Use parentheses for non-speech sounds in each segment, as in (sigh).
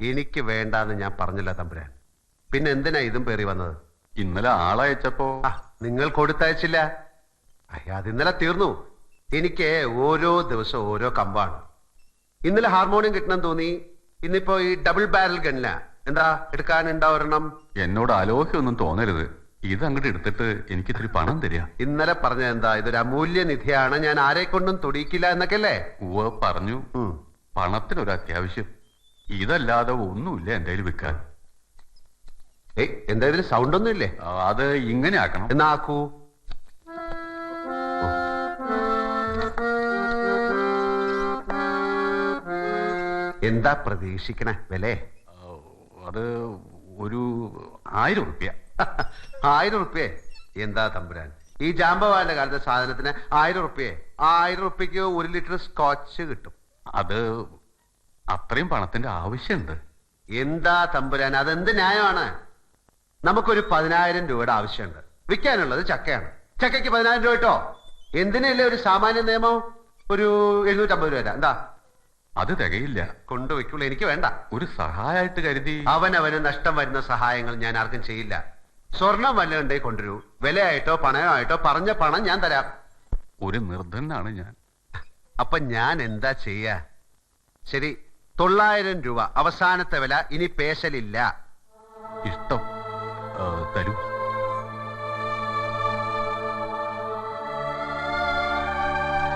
എനിക്ക് വേണ്ടാന്ന് ഞാൻ പറഞ്ഞില്ല തമ്പുരാൻ. പിന്നെ എന്തിനാ ഇതും പേറി വന്നത്? ഇന്നലെ ആളയച്ചപ്പോ നിങ്ങൾ കൊടുത്തയച്ചില്ല. അയ്യ അത് ഇന്നലെ തീർന്നു. എനിക്ക് ഓരോ ദിവസം ഓരോ കമ്പാണ്. ഇന്നലെ ഹാർമോണിയം കിട്ടണം തോന്നി. ഇന്നിപ്പോ ഈ ഡബിൾ ബാരൽ ഗണ്ണില എന്താ എടുക്കാനുണ്ടാ ഒരെണ്ണം എന്നോട് ആലോചിക്കൊന്നും തോന്നരുത്. ഇത് അങ്ങോട്ട് എടുത്തിട്ട് എനിക്ക് ഇത്തിരി പണം തരിക. ഇന്നലെ പറഞ്ഞ എന്താ? ഇതൊരു അമൂല്യ നിധിയാണ്. ഞാൻ ആരെ കൊണ്ടും തൊടിയിക്കില്ല എന്നൊക്കെ അല്ലേ? ഉവ പറഞ്ഞു. പണത്തിനൊരു അത്യാവശ്യം. ഇതല്ലാതെ ഒന്നുമില്ല എന്റെ കയ്യിൽ വിൽക്കാൻ. ഏയ് എന്താ ഇതിന് സൗണ്ട് ഒന്നും ഇല്ലേ? അത് ഇങ്ങനെ ആക്കണം. എന്നാ ആക്കൂ? എന്താ പ്രതീക്ഷിക്കണ വിലേ? അത് ഒരു ആയിരം ഉറുപ്യ (laughs) ആയിരം ഉറുപ്പ്യേ എന്താ തമ്പുരാൻ? ഈ ജാമ്പവാന്റെ കാലത്തെ സാധനത്തിന് ആയിരം ഉറുപ്പ്യേ ആയിരം ഉറുപ്പ്യക്ക് ഒരു ലിറ്റർ സ്കോച്ച് കിട്ടും. അത് അത്രയും പണത്തിന്റെ ആവശ്യമുണ്ട്. എന്താ തമ്പുരാൻ? അതെന്ത് ന്യായമാണ്? നമുക്കൊരു പതിനായിരം രൂപയുടെ ആവശ്യമുണ്ട്. വിൽക്കാനുള്ളത് ചക്കയാണ്. ചക്കയ്ക്ക് പതിനായിരം രൂപ കേട്ടോ? എന്തിനല്ലേ ഒരു സാമാന്യ നിയമം? ഒരു എഴുന്നൂറ്റമ്പത് രൂപ. എന്താ? അത് തികയില്ല. കൊണ്ടുവയ്ക്കുള്ളൂ. എനിക്ക് വേണ്ട. ഒരു സഹായമായിട്ട് കരുതി. അവനവന് നഷ്ടം വരുന്ന സഹായങ്ങൾ ഞാൻ ആർക്കും ചെയ്യില്ല. സ്വർണം വല്ലതുണ്ടേ കൊണ്ടുവരൂ. വിലയായിട്ടോ പണയമായിട്ടോ പറഞ്ഞ പണം ഞാൻ തരാം. ഒരു നിർദ്ധനാണ് ഞാൻ. അപ്പൊ ഞാൻ എന്താ ചെയ്യാ? ശരി തൊള്ളായിരം രൂപ. അവസാനത്തെ വില ഇനി പേശലില്ല. ഇഷ്ടം. ആ, തരൂ.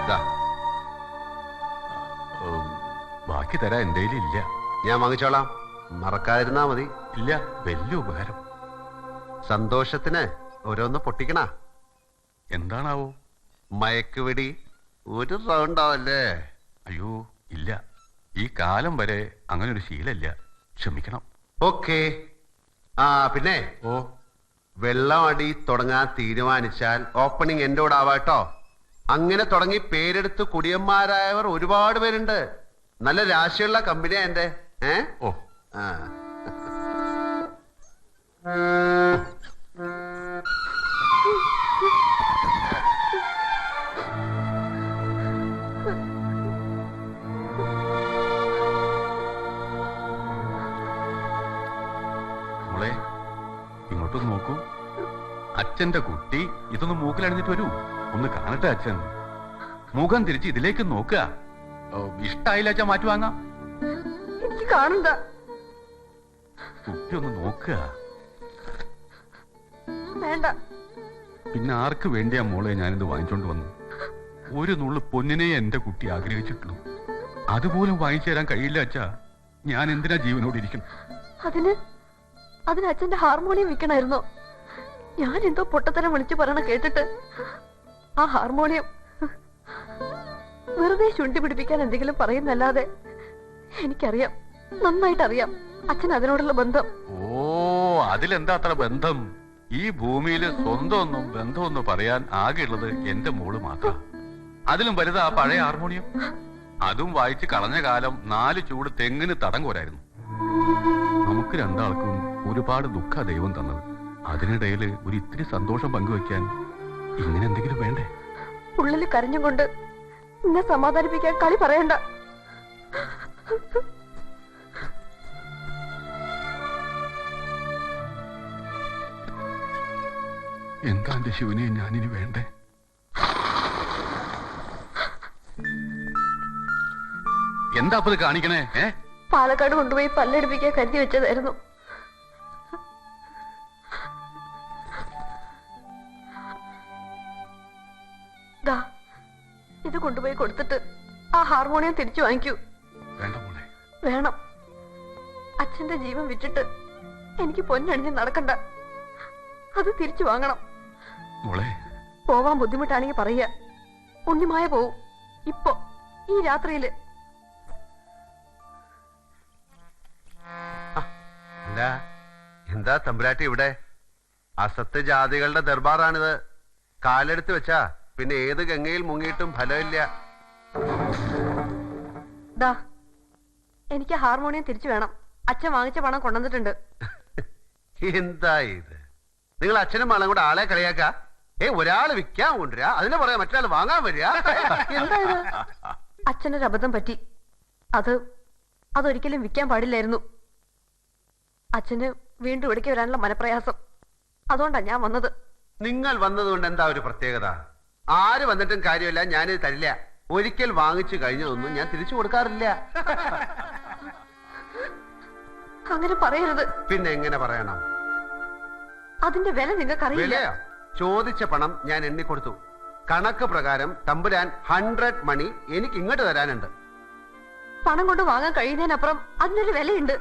ദാ, ഉം, ബാക്കി തരാൻ എന്റെ ഇല്ല. ഞാൻ വാങ്ങിച്ചോളാം. മറക്കാതിരുന്നാ മതി. ഇല്ല വലിയ ഉപകാരം. സന്തോഷത്തിന് ഓരോന്ന് പൊട്ടിക്കണ. എന്താണാവോ? മയക്കുവെടി ഒരു റൗണ്ടാവല്ലേ അയ്യോ ഇല്ല. ഈ കാലം വരെ അങ്ങനെ ഒരു ശീലമില്ല. ക്ഷമിക്കണം. ഓക്കെ. ആ പിന്നെ? ഓ. വെള്ളം അടി തുടങ്ങാൻ തീരുമാനിച്ചാൽ ഓപ്പണിംഗ് എന്റെ കൂടെ ആവാട്ടോ അങ്ങനെ തുടങ്ങി പേരെടുത്ത് കുടിയന്മാരായവർ ഒരുപാട് പേരുണ്ട്. നല്ല രാശിയുള്ള കമ്പനിയാ എന്റെ ഏ? ഓ. ആ. അച്ഛന്റെ കുട്ടി. ഇതൊന്ന് മൂക്കിലണിഞ്ഞിട്ട് വരൂ. ഒന്ന് കാണട്ടെ അച്ഛൻ. മുഖം തിരിച്ച് ഇതിലേക്ക് നോക്കുക. ഇഷ്ടായില്ല അച്ഛൻ മാറ്റി വാങ്ങാം. എനിക്ക് കാണണ്ട. കുട്ടി ഒന്ന് നോക്കുക. വേണ്ട. പിന്നെ ആർക്ക് വേണ്ടിയാ മോളെ ഞാനിത് വാങ്ങിച്ചോണ്ട് വന്നു ഒരു നുള്ളു പൊന്നിനെ എന്റെ കുട്ടി ആഗ്രഹിച്ചിട്ടുള്ളൂ. അതുപോലും വാങ്ങിച്ചു തരാൻ കഴിയില്ല അച്ഛാ. ഞാൻ എന്തിനാ ജീവനോട് ഇരിക്കണം അതിന് അതിന് അച്ഛന്റെ ഹാർമോണിയം വിൽക്കണമായിരുന്നോ. ഞാൻ എന്തോ പൊട്ടത്തരം വിളിച്ചു പറയണ കേട്ടിട്ട് ആ ഹാർമോണിയം. വെറുതെ ചുണ്ടി പിടിപ്പിക്കാൻ എന്തെങ്കിലും പറയുന്നല്ലാതെ എനിക്കറിയാം നന്നായിട്ട് അറിയാം അച്ഛൻ അതിനോടുള്ള ബന്ധം. ഓ അതിലെന്താ അത്ര ബന്ധം? ഈ ഭൂമിയിൽ സ്വന്തമൊന്നും ബന്ധമൊന്നും പറയാൻ ആകെയുള്ളത് എന്റെ മോൾ മാത്രം. അതിലും വലുതാ ആ പഴയ ഹാർമോണിയം. അതും വായിച്ച് കളഞ്ഞ കാലം നാല് ചൂട് തെങ്ങിന് തടം കോരായിരുന്നു. നമുക്ക് രണ്ടാൾക്കും ഒരുപാട് ദുഃഖ ദൈവം തന്നത്. അതിനിടയിൽ ഒരു ഇത്തിരി സന്തോഷം പങ്കുവെക്കാൻ ഇങ്ങനെ എന്തെങ്കിലും വേണ്ടേ? ഉള്ളിൽ കരഞ്ഞും കൊണ്ട് എന്നെ സമാധാനിപ്പിക്കാൻ കളി പറയണ്ട. എന്താ എന്റെ ശിവനെ ഞാനിനി വേണ്ടേ? എന്താ അപ്പൊ കാണിക്കണേ പാലക്കാട് കൊണ്ടുപോയി പല്ലെടുപ്പിക്കാൻ കരുതി വെച്ചതായിരുന്നു. ഇത് കൊണ്ടുപോയി കൊടുത്തിട്ട് ആ ഹാർമോണിയം തിരിച്ചു വാങ്ങിക്കൂ. വേണ്ട മോളെ. വേണം. അച്ഛന്റെ ജീവൻ വിറ്റിട്ട് എനിക്ക് പൊന്നണിഞ്ഞ് നടക്കണ്ട. അത് തിരിച്ചു വാങ്ങണം. മോളെ. പോവാൻ ബുദ്ധിമുട്ടാണെങ്കിൽ പറയുക. ഉണ്ണിമായ പോവും. ഇപ്പൊ ഈ രാത്രിയിൽ. എന്താ? എന്താ തമ്പുരാട്ടി ഇവിടെ? അസത്ത് ജാതികളുടെ ദർബാറാണിത്. കാലെടുത്ത് വെച്ചാ. പിന്നെ ഏത് ഗംഗയിൽ മുങ്ങിയിട്ടും ഫലമില്ല. എനിക്ക് ഹാർമോണിയം തിരിച്ചു വേണം. അച്ഛൻ വാങ്ങിച്ച പണം കൊണ്ടുവന്നിട്ടുണ്ട്. (laughs) എന്താ ഇത്? നിങ്ങൾ അച്ഛനും മകളും കൂടെ ആളെ കളിയാക്ക? ഏ ഒരാൾ വിൽക്കാൻ കൊണ്ടുവരാ? അതിനെ പറയാ മറ്റൊരാൾ വാങ്ങാൻ വരിക? (laughs) എന്താ ഇത്? അച്ഛനൊരു അബദ്ധം പറ്റി. അത് അതൊരിക്കലും വിൽക്കാൻ പാടില്ലായിരുന്നു. അച്ഛന് വീണ്ടും എടുക്കി വരാനുള്ള മനപ്രയാസം. അതുകൊണ്ടാ ഞാൻ വന്നത്. നിങ്ങൾ വന്നതുകൊണ്ട് എന്താ ഒരു പ്രത്യേകത? ആര് വന്നിട്ടും കാര്യമില്ല ഞാനിത് തരില്ല. ഒരിക്കൽ വാങ്ങിച്ചു കഴിഞ്ഞതൊന്നും ഞാൻ തിരിച്ചു കൊടുക്കാറില്ല. അങ്ങനെ പറയരുത്. പിന്നെ എങ്ങനെ പറയണം? അതിന്റെ വില നിങ്ങൾക്കറിയില്ല. വിലയോ? ചോദിച്ച പണം ഞാൻ എണ്ണിക്കൊടുത്തു. കണക്ക് പ്രകാരം തമ്പുരാൻ ഹൺഡ്രഡ് മണി എനിക്ക് ഇങ്ങോട്ട് തരാനുണ്ട്. പണം കൊണ്ട് വാങ്ങാൻ കഴിയുന്നതിനപ്പുറം അതിനൊരു വിലയുണ്ട്.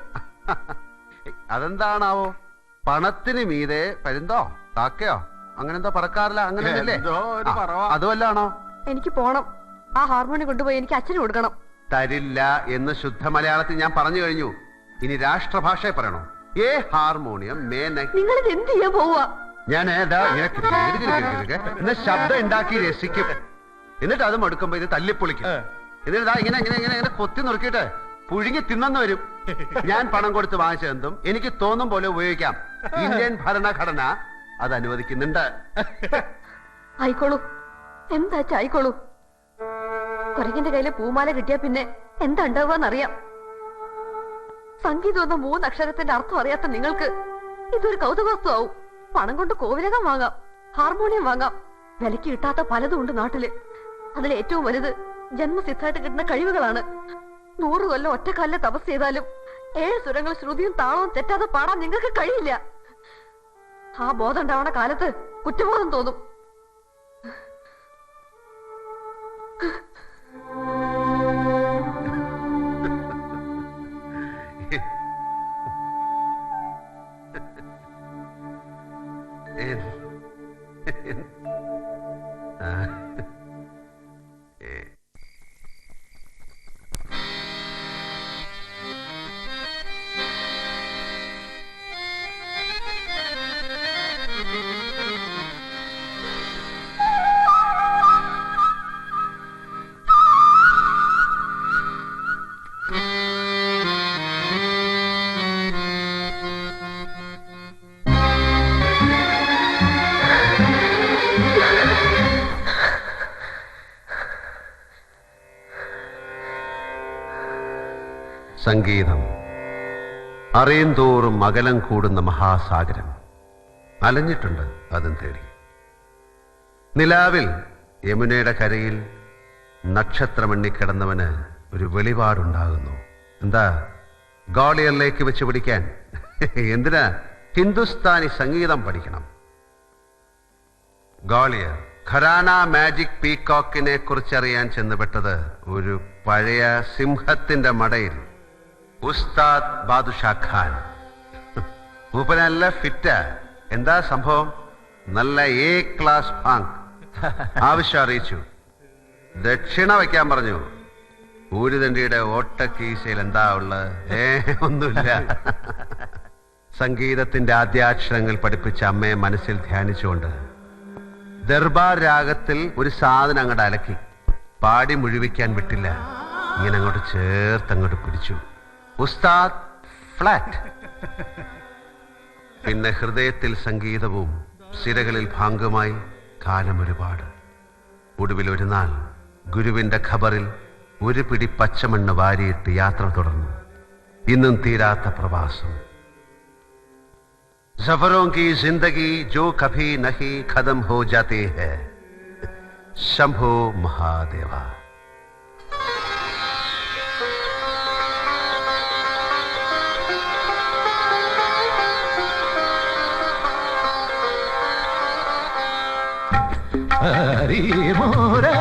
അതെന്താണാവോ? പണത്തിന് മീതെ പരുന്തോ കാക്കയോ? അങ്ങനെന്തോ പറക്കാറില്ല അങ്ങനെ അതുമല്ലാണോ എനിക്ക് പോണം. ആ ഹാർമോണി കൊണ്ടുപോയി എനിക്ക് അച്ഛന് കൊടുക്കണം. തരില്ല എന്ന് ശുദ്ധ മലയാളത്തിൽ ഞാൻ പറഞ്ഞു കഴിഞ്ഞു. ഇനി രാഷ്ട്രഭാഷയെ പറയണോ? ഏ ഹാർമോണിയം മേന. നിങ്ങൾ ഇത് എന്ത് ചെയ്യാൻ പോവുക ഞാൻ ഏതാ ഇങ്ങനെ ശബ്ദം ഉണ്ടാക്കി രസിക്കും. എന്നിട്ട് അത് മടുക്കുമ്പോ ഇത് തല്ലിപ്പൊളിക്കും. എന്നിട്ട് ഇങ്ങനെ ഇങ്ങനെ ഇങ്ങനെ ഇങ്ങനെ കൊത്തി നുറുക്കിയിട്ട് പുഴുങ്ങി തിന്നെന്ന് വരും. ഞാൻ പണം കൊടുത്ത് വാങ്ങിച്ചതെന്തും എനിക്ക് തോന്നും പോലെ ഉപയോഗിക്കാം. (laughs) ഇന്ത്യൻ ഭരണഘടന അത് അനുവദിക്കുന്നുണ്ട് ആയിക്കോളൂ. എന്താ ആയിക്കോളൂ. കുരങ്ങിന്റെ കയ്യിലെ പൂമാല കിട്ടിയാ പിന്നെ എന്താ അറിയാം. സംഗീതം എന്ന അക്ഷരത്തിന്റെ അർത്ഥം അറിയാത്ത നിങ്ങൾക്ക് ഇതൊരു കൗതുകവസ്തുവാവും. പണം കൊണ്ട് കോവിലകം വാങ്ങാം ഹാർമോണിയം വാങ്ങാം. വിലക്ക് കിട്ടാത്ത പലതും ഉണ്ട് നാട്ടിൽ. അതിൽ ഏറ്റവും വലുത് ജന്മസിദ്ധമായിട്ട് കിട്ടുന്ന കഴിവുകളാണ്. നൂറ് കൊല്ലം ഒറ്റക്കാലിലെ തപസ് ചെയ്താലും ഏഴ് സ്വരങ്ങൾ ശ്രുതിയും താളവും തെറ്റാതെ പാടാൻ നിങ്ങൾക്ക് കഴിയില്ല. ആ ബോധം ഉണ്ടാവണ കാലത്ത് കുറ്റബോധം തോന്നും. ഏ- സംഗീതം. അറിയന്തോറും അകലം കൂടുന്ന മഹാസാഗരം. അലഞ്ഞിട്ടുണ്ട് അതും തേടി. നിലാവിൽ യമുനയുടെ കരയിൽ നക്ഷത്രമെണ്ണിക്കിടന്നവന് ഒരു വെളിപാടുണ്ടാകുന്നു. എന്താ? ഗോളിയറിലേക്ക് വെച്ച് പിടിക്കാൻ? എന്തിനാ? ഹിന്ദുസ്ഥാനി സംഗീതം പഠിക്കണം. ഗോളിയർ ഖരാന മാജിക് പീകോക്കിനെ കുറിച്ചറിയാൻ ചെന്നുപെട്ടത് ഒരു പഴയ സിംഹത്തിന്റെ മടയിൽ. ഉസ്താദ് ബാദുഷാ ഖാൻ. മൂപ്പനല്ല ഫിറ്റാ. എന്താ സംഭവം? നല്ല എ ക്ലാസ് ബാങ്ക് ആവശ്യം അറിയിച്ചു. ദക്ഷിണ വയ്ക്കാൻ പറഞ്ഞു. ഊരുതണ്ടിയുടെ ഓട്ടക്കീശയിൽ എന്താ ഉള്ളത്? ഏ ഒന്നുമില്ല. സംഗീതത്തിന്റെ ആദ്യാക്ഷരങ്ങൾ പഠിപ്പിച്ച അമ്മയെ മനസ്സിൽ ധ്യാനിച്ചുകൊണ്ട് ദർബാർ രാഗത്തിൽ ഒരു സാധനം അങ്ങോട്ട് അലക്കി. പാടി മുഴുവിക്കാൻ വിട്ടില്ല. ഇങ്ങനെ അങ്ങോട്ട് ചേർത്ത് അങ്ങോട്ട് പിടിച്ചു. ഉസ്താദ് ഫ്ലാറ്റ്. പിന്നെ ഹൃദയത്തിൽ സംഗീതവും സിരകളിൽ ഭാഗമായി കാലം ഒരുപാട് ഒടുവിൽ ഒരു നാൾ ഗുരുവിന്റെ ഖബറിൽ ഒരു പിടി പച്ചമണ്ണ് വാരിയിട്ട് യാത്ര തുടർന്നു. ഇന്നും തീരാത്ത പ്രവാസം. സഫറോ കി ജിന്ദഗി ജോ കഭി നഹി ഖതം ഹോ ജാതേ ഹെ. ശംഭോ മഹാദേവ. హరి మోరా